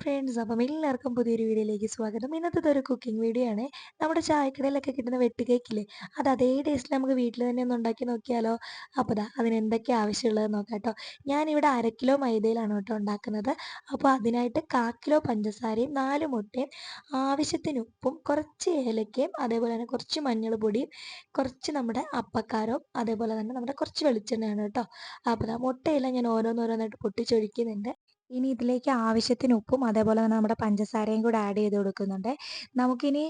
Friends അപ്പം എല്ലാവർക്കും പുതിയൊരു വീഡിയോയിലേക്ക് സ്വാഗതം. ഇന്നത്തെ ഒരു കുക്കിംഗ് വീഡിയോ ആണ്. നമ്മുടെ ചായക്കടയിലൊക്കെ കിട്ടുന്ന വെട്ടുകേക്കില്ലേ അത് അതേ ടേസ്റ്റിൽ നമുക്ക് വീട്ടിൽ തന്നെ ഒന്ന് ഉണ്ടാക്കി നോക്കിയാലോ? അപ്പോൾ അതിന് എന്തൊക്കെ ആവശ്യമുള്ളത് നോക്കാം കേട്ടോ. ഞാനിവിടെ അര കിലോ മൈദയിലാണ് കേട്ടോ ഉണ്ടാക്കുന്നത്. അപ്പോൾ അതിനായിട്ട് കാ കിലോ പഞ്ചസാരയും നാല് മുട്ടയും ആവശ്യത്തിന് ഉപ്പും കുറച്ച് ഏലക്കയും അതേപോലെ തന്നെ കുറച്ച് മഞ്ഞൾ പൊടിയും കുറച്ച് നമ്മുടെ അപ്പക്കാരവും അതേപോലെ തന്നെ നമ്മുടെ കുറച്ച് വെളിച്ചെണ്ണയാണ് കേട്ടോ. അപ്പോൾ ദാ മുട്ടയെല്ലാം ഞാൻ ഓരോന്നോരോന്നായിട്ട് പൊട്ടിച്ചൊഴിക്കുന്നുണ്ട്. ഇനി ഇതിലേക്ക് ആവശ്യത്തിന് ഉപ്പും അതേപോലെ തന്നെ നമ്മുടെ പഞ്ചസാരയും കൂടെ ആഡ് ചെയ്ത് കൊടുക്കുന്നുണ്ട്. നമുക്കിനി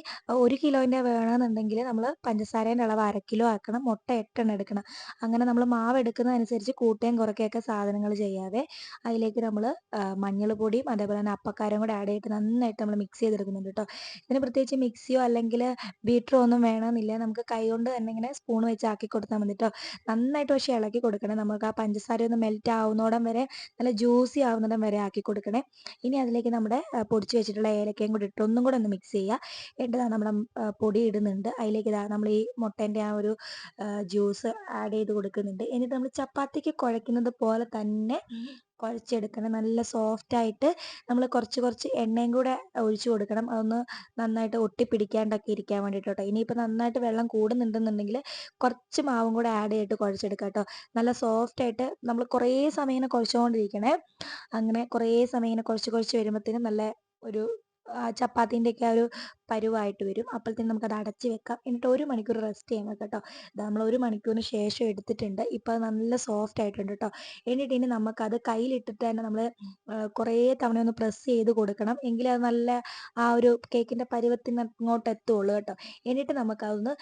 ഒരു കിലോന്റെ വേണമെന്നുണ്ടെങ്കിൽ നമ്മൾ പഞ്ചസാരേന്റെ അളവ് അര കിലോ ആക്കണം മുട്ട എട്ടെണ്ണം എടുക്കണം. അങ്ങനെ നമ്മൾ മാവ് എടുക്കുന്നതനുസരിച്ച് കൂട്ടുകയും കുറയ്ക്കുകയൊക്കെ സാധനങ്ങൾ ചെയ്യാതെ അതിലേക്ക് നമ്മൾ മഞ്ഞൾ പൊടിയും അതേപോലെ തന്നെ അപ്പക്കാരം കൂടെ ആഡ് ചെയ്തിട്ട് നന്നായിട്ട് നമ്മൾ മിക്സ് ചെയ്തെടുക്കുന്നുണ്ട് കേട്ടോ ഇതിന് പ്രത്യേകിച്ച് മിക്സിയോ അല്ലെങ്കിൽ ബീറ്ററോ ഒന്നും വേണമെന്നില്ല. നമുക്ക് കൈ കൊണ്ട് തന്നെ ഇങ്ങനെ സ്പൂൺ വെച്ച് ആക്കി കൊടുത്താൽ മതി കേട്ടോ നന്നായിട്ട് പക്ഷേ ഇളക്കി കൊടുക്കണം. നമുക്ക് ആ പഞ്ചസാര ഒന്ന് മെൽറ്റ് ആവുന്നോടം വരെ നല്ല ജ്യൂസി ആവുന്നിടം വരെ ആക്കി കൊടുക്കണേ. ഇനി അതിലേക്ക് നമ്മുടെ പൊടിച്ച് വെച്ചിട്ടുള്ള ഏലക്കയും കൂടി ഇട്ട് ഒന്നും കൂടെ ഒന്ന് മിക്സ് ചെയ്യുക. എന്നിട്ട് നമ്മൾ പൊടി ഇടുന്നുണ്ട്. അതിലേക്ക് ഇതാ നമ്മൾ ഈ മുട്ടേന്റെ ആ ഒരു ജ്യൂസ് ആഡ് ചെയ്ത് കൊടുക്കുന്നുണ്ട്. എന്നിട്ട് നമ്മൾ ചപ്പാത്തിക്ക് കുഴയ്ക്കുന്നത് പോലെ തന്നെ കുഴച്ചെടുക്കണം. നല്ല സോഫ്റ്റ് ആയിട്ട് നമ്മൾ കുറച്ച് കുറച്ച് എണ്ണയും കൂടെ ഒഴിച്ചു കൊടുക്കണം. അതൊന്ന് നന്നായിട്ട് ഒട്ടിപ്പിടിക്കാണ്ടൊക്കെ ഇരിക്കാൻ വേണ്ടിയിട്ട് കേട്ടോ ഇനിയിപ്പോൾ നന്നായിട്ട് വെള്ളം കൂടുന്നുണ്ടെന്നുണ്ടെങ്കിൽ കുറച്ച് മാവും കൂടെ ആഡ് ചെയ്തിട്ട് കുഴച്ചെടുക്കാം കേട്ടോ. നല്ല സോഫ്റ്റ് ആയിട്ട് നമ്മൾ കുറേ സമയം ഇങ്ങനെ കുഴച്ചുകൊണ്ടിരിക്കണേ. അങ്ങനെ കുറേ സമയം ഇങ്ങനെ കുഴച്ച് കുഴച്ച് വരുമ്പോഴത്തേനും നല്ല ഒരു ചപ്പാത്തിന്റെയൊക്കെ ആ ഒരു പരുവായിട്ട് വരും. അപ്പോഴത്തേനും നമുക്കത് അടച്ച് വെക്കാം. എന്നിട്ട് ഒരു മണിക്കൂർ റെസ്റ്റ് വെക്കാം കേട്ടോ നമ്മൾ ഒരു മണിക്കൂറിന് ശേഷം എടുത്തിട്ടുണ്ട്. ഇപ്പോൾ അത് നല്ല സോഫ്റ്റ് ആയിട്ടുണ്ട് കേട്ടോ എന്നിട്ട് ഇനി നമുക്കത് കയ്യിലിട്ടിട്ട് തന്നെ നമ്മൾ കുറേ തവണ ഒന്ന് പ്രസ് ചെയ്ത് കൊടുക്കണം. എങ്കിലേ അത് നല്ല ആ ഒരു കേക്കിന്റെ പരുവത്തിന് അങ്ങോട്ട് എത്തുള്ളൂ കേട്ടോ. എന്നിട്ട് നമുക്കതൊന്ന്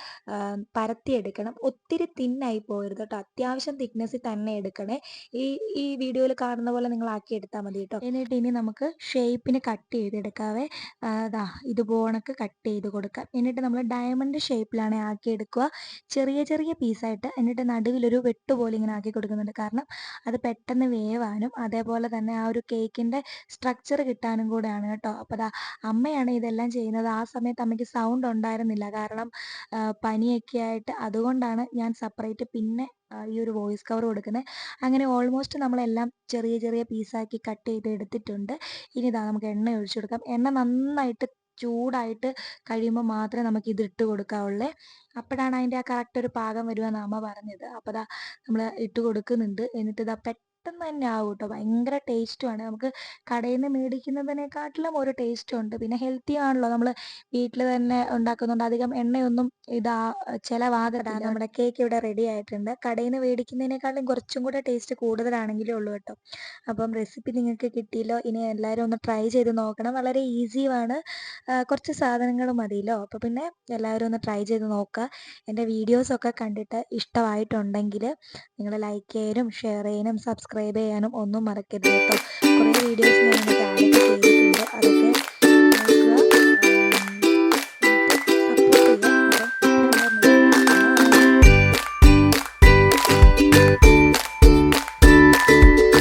പരത്തിയെടുക്കണം. ഒത്തിരി തിന്നായി പോകരുത് കേട്ടോ അത്യാവശ്യം തിക്നെസ്സിൽ തന്നെ എടുക്കണേ. ഈ ഈ വീഡിയോയിൽ കാണുന്ന പോലെ നിങ്ങൾ ആക്കി എടുത്താൽ മതി കേട്ടോ എന്നിട്ട് ഇനി നമുക്ക് ഷേപ്പിന് കട്ട് ചെയ്തെടുക്കാവേ. അതാ ഇതുപോണക്ക് കട്ട് ചെയ്ത് കൊടുക്കാം. എന്നിട്ട് നമ്മൾ ഡയമണ്ട് ഷേപ്പിലാണ് ആക്കിയെടുക്കുക. ചെറിയ ചെറിയ പീസായിട്ട് എന്നിട്ട് നടുവിലൊരു വെട്ട് പോലെ ഇങ്ങനെ ആക്കി കൊടുക്കുന്നുണ്ട്. കാരണം അത് പെട്ടെന്ന് വേവാനും അതേപോലെ തന്നെ ആ ഒരു കേക്കിന്റെ സ്ട്രക്ചർ കിട്ടാനും കൂടെയാണ് കേട്ടോ. അപ്പോൾ അതാ അമ്മയാണ് ഇതെല്ലാം ചെയ്യുന്നത്. ആ സമയത്ത് അമ്മയ്ക്ക് സൗണ്ട് ഉണ്ടായിരുന്നില്ല. കാരണം പനിയൊക്കെ ആയിട്ട് അതുകൊണ്ടാണ് ഞാൻ സെപ്പറേറ്റ് പിന്നെ ഈ ഒരു വോയിസ് കവർ കൊടുക്കുന്നത് അങ്ങനെ ഓൾമോസ്റ്റ് നമ്മളെല്ലാം ചെറിയ ചെറിയ പീസാക്കി കട്ട് ചെയ്ത് എടുത്തിട്ടുണ്ട്. ഇനി ഇതാ നമുക്ക് എണ്ണ ഒഴിച്ചു കൊടുക്കാം. എണ്ണ നന്നായിട്ട് ചൂടായിട്ട് കഴിയുമ്പോൾ മാത്രമേ നമുക്ക് ഇത് ഇട്ട് കൊടുക്കാവുള്ളേ. അപ്പോഴാണ് അതിന്റെ ആ കറക്റ്റ് ഒരു പാകം വരുമെന്ന് അമ്മ പറഞ്ഞത്. അപ്പോൾ ദാ നമ്മൾ ഇട്ട് കൊടുക്കുന്നുണ്ട്. എന്നിട്ട് ഇതാ പെട്ടെന്ന് തന്നെ ആവും കേട്ടോ ഭയങ്കര ടേസ്റ്റുമാണ് നമുക്ക് കടയിൽ നിന്ന് മേടിക്കുന്നതിനെക്കാട്ടിലും ഒരു ടേസ്റ്റും ഉണ്ട്. പിന്നെ ഹെൽത്തി ആണല്ലോ. നമ്മൾ വീട്ടിൽ തന്നെ ഉണ്ടാക്കുന്നുണ്ട്. അധികം എണ്ണയൊന്നും ഇതാ ചിലവാകത്തില്ല. നമ്മുടെ കേക്ക് ഇവിടെ റെഡി ആയിട്ടുണ്ട്. കടയിൽ നിന്ന് മേടിക്കുന്നതിനേക്കാളും കുറച്ചും കൂടെ ടേസ്റ്റ് കൂടുതലാണെങ്കിലേ ഉള്ളൂ കേട്ടോ. അപ്പം റെസിപ്പി നിങ്ങൾക്ക് കിട്ടിയല്ലോ. ഇനി എല്ലാവരും ഒന്ന് ട്രൈ ചെയ്ത് നോക്കണം. വളരെ ഈസിയുമാണ് കുറച്ച് സാധനങ്ങൾ മതിയല്ലോ. അപ്പോൾ പിന്നെ എല്ലാവരും ഒന്ന് ട്രൈ ചെയ്ത് നോക്കുക. എന്റെ വീഡിയോസൊക്കെ കണ്ടിട്ട് ഇഷ്ടമായിട്ടുണ്ടെങ്കിൽ നിങ്ങൾ ലൈക്ക് ചെയ്യാനും ഷെയർ ചെയ്യാനും സബ്സ്ക്രൈബ് ചെയ്യാനും ഒന്നും മറക്കരുത് കേട്ടോ. കുറേ വീഡിയോസ് ഞാൻ